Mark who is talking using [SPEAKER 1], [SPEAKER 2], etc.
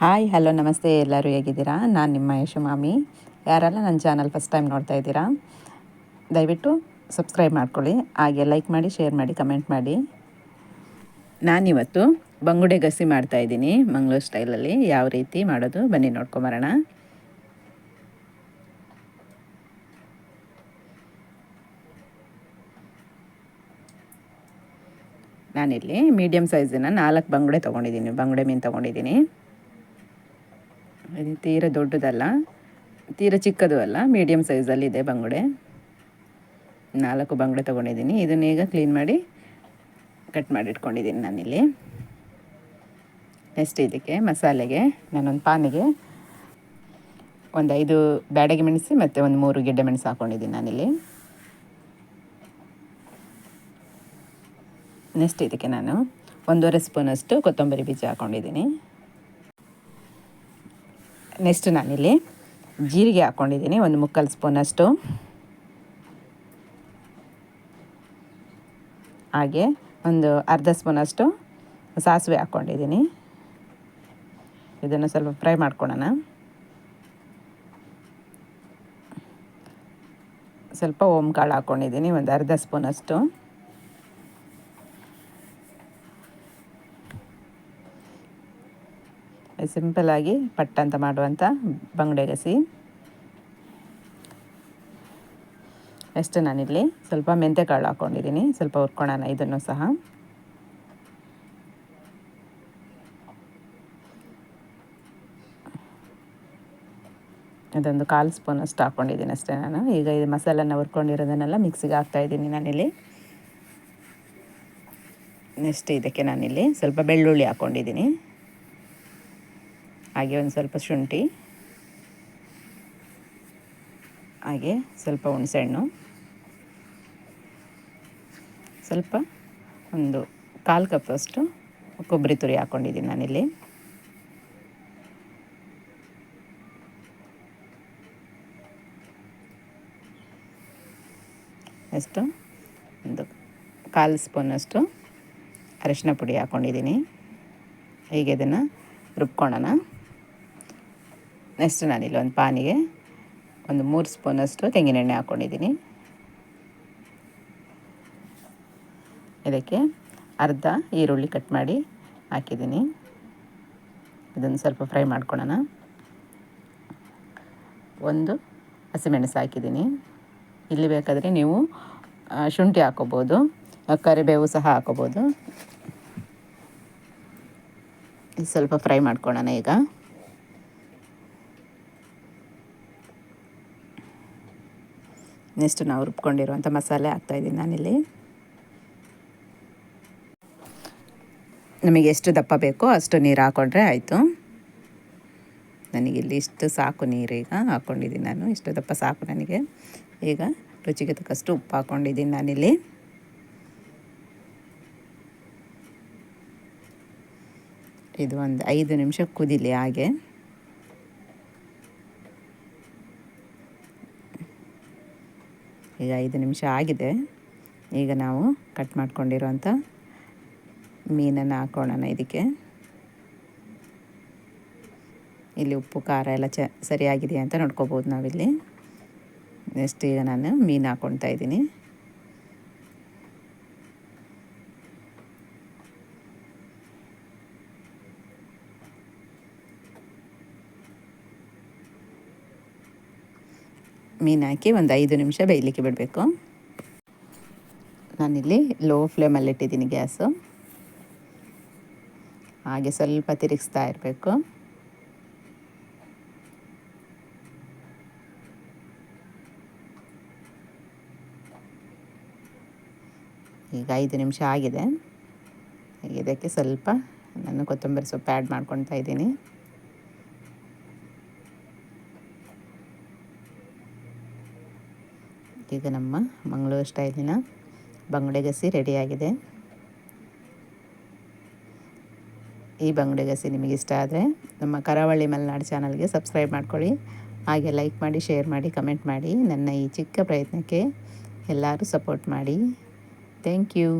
[SPEAKER 1] Hi, hello, ನಮಸ್ತೆ, ಎಲ್ಲರೂ ಹೇಗಿದ್ದೀರಾ? ನಾನು ನಿಮ್ಮ ಯಶಮಾಮಿ ಯಾರೆಲ್ಲ ನನ್ನ ಚಾನಲ್ ಫಸ್ಟ್ ಟೈಮ್ ನೋಡ್ತಾ ಇದ್ದೀರಾ, ದಯವಿಟ್ಟು ಸಬ್ಸ್ಕ್ರೈಬ್ ಮಾಡ್ಕೊಳ್ಳಿ. ಹಾಗೆ ಲೈಕ್ ಮಾಡಿ, ಶೇರ್ ಮಾಡಿ, ಕಮೆಂಟ್ ಮಾಡಿ. ನಾನಿವತ್ತು ಬಂಗುಡೆ ಗಸಿ ಮಾಡ್ತಾ ಇದ್ದೀನಿ, ಮಂಗಳೂರು ಸ್ಟೈಲಲ್ಲಿ. ಯಾವ ರೀತಿ ಮಾಡೋದು? ಬನ್ನಿ ನೋಡ್ಕೊಂಬರೋಣ ನಾನಿಲ್ಲಿ ಮೀಡಿಯಮ್ ಸೈಜಿನ ನಾಲ್ಕು ಬಂಗುಡೆ ತೊಗೊಂಡಿದ್ದೀನಿ, ಬಂಗುಡೆ ಮೀನು ತೊಗೊಂಡಿದ್ದೀನಿ. ಇದು ತೀರ ದೊಡ್ಡದಲ್ಲ, ತೀರ ಚಿಕ್ಕದು ಅಲ್ಲ ಮೀಡಿಯಮ್ ಸೈಜಲ್ಲಿದೆ ಬಂಗುಡೆ. ನಾಲ್ಕು ಬಂಗುಡೆ ತೊಗೊಂಡಿದ್ದೀನಿ. ಇದನ್ನ ಈಗ ಕ್ಲೀನ್ ಮಾಡಿ ಕಟ್ ಮಾಡಿ ಇಟ್ಕೊಂಡಿದ್ದೀನಿ ನಾನಿಲ್ಲಿ. ನೆಕ್ಸ್ಟ್ ಇದಕ್ಕೆ ಮಸಾಲೆಗೆ ನಾನೊಂದು ಪಾನಿಗೆ ಒಂದು ಐದು ಬ್ಯಾಡಗೆ ಮೆಣಸು ಮತ್ತು ಒಂದು ಮೂರು ಗೆಡ್ಡೆ ಮೆಣಸು ಹಾಕ್ಕೊಂಡಿದ್ದೀನಿ ನಾನಿಲ್ಲಿ. ನೆಕ್ಸ್ಟ್ ಇದಕ್ಕೆ ನಾನು ಒಂದೂವರೆ ಸ್ಪೂನಷ್ಟು ಕೊತ್ತಂಬರಿ ಬೀಜ ಹಾಕ್ಕೊಂಡಿದ್ದೀನಿ ನೆಕ್ಸ್ಟ್ ನಾನಿಲ್ಲಿ ಜೀರಿಗೆ ಹಾಕ್ಕೊಂಡಿದ್ದೀನಿ, ಒಂದು ಮುಕ್ಕಾಲು ಸ್ಪೂನಷ್ಟು ಹಾಗೆ ಒಂದು ಅರ್ಧ ಸ್ಪೂನಷ್ಟು ಸಾಸಿವೆ ಹಾಕ್ಕೊಂಡಿದ್ದೀನಿ. ಇದನ್ನು ಸ್ವಲ್ಪ ಫ್ರೈ ಮಾಡ್ಕೊಳ್ಳೋಣ. ಸ್ವಲ್ಪ ಓಮ್ ಕಾಳು ಹಾಕ್ಕೊಂಡಿದ್ದೀನಿ, ಒಂದು ಅರ್ಧ ಸ್ಪೂನಷ್ಟು ಸಿಂಪಲಾಗಿ ಪಟ್ಟ ಅಂತ ಮಾಡುವಂಥ ಬಂಗುಡೆ ಗಸಿ. ಎಷ್ಟು ನಾನಿಲ್ಲಿ ಸ್ವಲ್ಪ ಮೆಂತ್ಯ ಕಾಳು ಹಾಕ್ಕೊಂಡಿದ್ದೀನಿ ಸ್ವಲ್ಪ ಹುರ್ಕೊಳ್ಳೋಣ ಇದನ್ನು ಸಹ. ಅದೊಂದು ಕಾಲು ಸ್ಪೂನ್ ಅಷ್ಟು ಹಾಕ್ಕೊಂಡಿದ್ದೀನಿ ಅಷ್ಟೇ ನಾನು. ಈಗ ಇದು ಮಸಾಲನ ಹುರ್ಕೊಂಡಿರೋದನ್ನೆಲ್ಲ ಮಿಕ್ಸಿಗೆ ಹಾಕ್ತಾಯಿದ್ದೀನಿ ನಾನಿಲ್ಲಿ. ನೆಕ್ಸ್ಟ್ ಇದಕ್ಕೆ ನಾನಿಲ್ಲಿ ಸ್ವಲ್ಪ ಬೆಳ್ಳುಳ್ಳಿ ಹಾಕ್ಕೊಂಡಿದ್ದೀನಿ ಹಾಗೆ ಒಂದು ಸ್ವಲ್ಪ ಶುಂಠಿ, ಹಾಗೆ ಸ್ವಲ್ಪ ಹುಣಸೆಹಣ್ಣು, ಸ್ವಲ್ಪ ಒಂದು ಕಾಲು ಕಪ್ಪಷ್ಟು ಕೊಬ್ಬರಿ ತುರಿ ಹಾಕ್ಕೊಂಡಿದ್ದೀನಿ ನಾನಿಲ್ಲಿ. ಎಷ್ಟು ಒಂದು ಕಾಲು ಸ್ಪೂನಷ್ಟು ಅರಿಶಿನ ಪುಡಿ ಹಾಕ್ಕೊಂಡಿದ್ದೀನಿ ಹೀಗೆ ಇದನ್ನು ರುಬ್ಕೊಳ್ಳೋಣ. ನೆಕ್ಸ್ಟ್ ನಾನಿಲ್ಲಿ ಒಂದು ಪಾನಿಗೆ ಒಂದು ಮೂರು ಸ್ಪೂನಷ್ಟು ತೆಂಗಿನೆಣ್ಣೆ ಹಾಕ್ಕೊಂಡಿದ್ದೀನಿ. ಇದಕ್ಕೆ ಅರ್ಧ ಈರುಳ್ಳಿ ಕಟ್ ಮಾಡಿ ಹಾಕಿದ್ದೀನಿ. ಇದನ್ನು ಸ್ವಲ್ಪ ಫ್ರೈ ಮಾಡ್ಕೊಳ್ಳೋಣ. ಒಂದು ಹಸಿಮೆಣಸು ಹಾಕಿದ್ದೀನಿ. ಇಲ್ಲಿ ಬೇಕಾದರೆ ನೀವು ಶುಂಠಿ ಹಾಕೋಬೋದು, ಕರಿಬೇವು ಸಹ ಹಾಕೋಬೋದು. ಸ್ವಲ್ಪ ಫ್ರೈ ಮಾಡ್ಕೊಳ್ಳೋಣ ಈಗ. ನೆಕ್ಸ್ಟ್ ನಾವು ರುಬ್ಕೊಂಡಿರುವಂಥ ಮಸಾಲೆ ಹಾಕ್ತಾಯಿದ್ದೀನಿ ನಾನಿಲ್ಲಿ. ನಮಗೆ ಎಷ್ಟು ದಪ್ಪ ಬೇಕೋ ಅಷ್ಟು ನೀರು ಹಾಕ್ಕೊಂಡ್ರೆ ಆಯಿತು. ನನಗಿಲ್ಲಿ ಇಷ್ಟು ಸಾಕು ನೀರು ನೀರೀಗ ಹಾಕ್ಕೊಂಡಿದ್ದೀನಿ ನಾನು, ಇಷ್ಟು ದಪ್ಪ ಸಾಕು ನನಗೆ. ಈಗ ರುಚಿಗೆ ತಕ್ಕಷ್ಟು ಉಪ್ಪು ಹಾಕ್ಕೊಂಡಿದ್ದೀನಿ ನಾನಿಲ್ಲಿ. ಇದು ಒಂದು ಐದು ನಿಮಿಷ ಕುದಿಲಿ ಹಾಗೆ. ಈಗ ಐದು ನಿಮಿಷ ಆಗಿದೆ. ಈಗ ನಾವು ಕಟ್ ಮಾಡ್ಕೊಂಡಿರೋಂಥ ಮೀನನ್ನು ಹಾಕೋಣ ಇದಕ್ಕೆ. ಇಲ್ಲಿ ಉಪ್ಪು, ಖಾರ ಎಲ್ಲ ಚ, ಸರಿಯಾಗಿದೆಯಾ ಅಂತ ನೋಡ್ಕೋಬೋದು ನಾವಿಲ್ಲಿ. ನೆಕ್ಸ್ಟ್ ಈಗ ನಾನು ಮೀನು ಹಾಕ್ಕೊಳ್ತಾ ಇದ್ದೀನಿ. ಮೀನು ಹಾಕಿ ಒಂದು ಐದು ನಿಮಿಷ ಬೇಯಲಿಕ್ಕೆ ಬಿಡಬೇಕು. ನಾನಿಲ್ಲಿ ಲೋ ಫ್ಲೇಮಲ್ಲಿ ಇಟ್ಟಿದ್ದೀನಿ ಗ್ಯಾಸು. ಹಾಗೆ ಸ್ವಲ್ಪ ತಿರುಗಿಸ್ತಾ ಇರಬೇಕು. ಈಗ ಐದು ನಿಮಿಷ ಆಗಿದೆ. ಇದಕ್ಕೆ ಸ್ವಲ್ಪ ನಾನು ಕೊತ್ತಂಬರಿ ಸೊಪ್ಪು ಆ್ಯಡ್ ಮಾಡ್ಕೊತಾ ಇದ್ದೀನಿ. ಈಗ ನಮ್ಮ ಮಂಗಳೂರು ಸ್ಟೈಲಿನ ಬಂಗಡೆ ಗಸಿ ರೆಡಿಯಾಗಿದೆ. ಈ ಬಂಗಡೆ ಗಸಿ ನಿಮಗೆ ಇಷ್ಟ ಆದರೆ ನಮ್ಮ ಕರಾವಳಿ ಮಲೆನಾಡು ಚಾನಲ್ಗೆ ಸಬ್ಸ್ಕ್ರೈಬ್ ಮಾಡ್ಕೊಳ್ಳಿ. ಹಾಗೆ ಲೈಕ್ ಮಾಡಿ, ಶೇರ್ ಮಾಡಿ, ಕಮೆಂಟ್ ಮಾಡಿ. ನನ್ನ ಈ ಚಿಕ್ಕ ಪ್ರಯತ್ನಕ್ಕೆ ಎಲ್ಲರೂ ಸಪೋರ್ಟ್ ಮಾಡಿ. Thank you.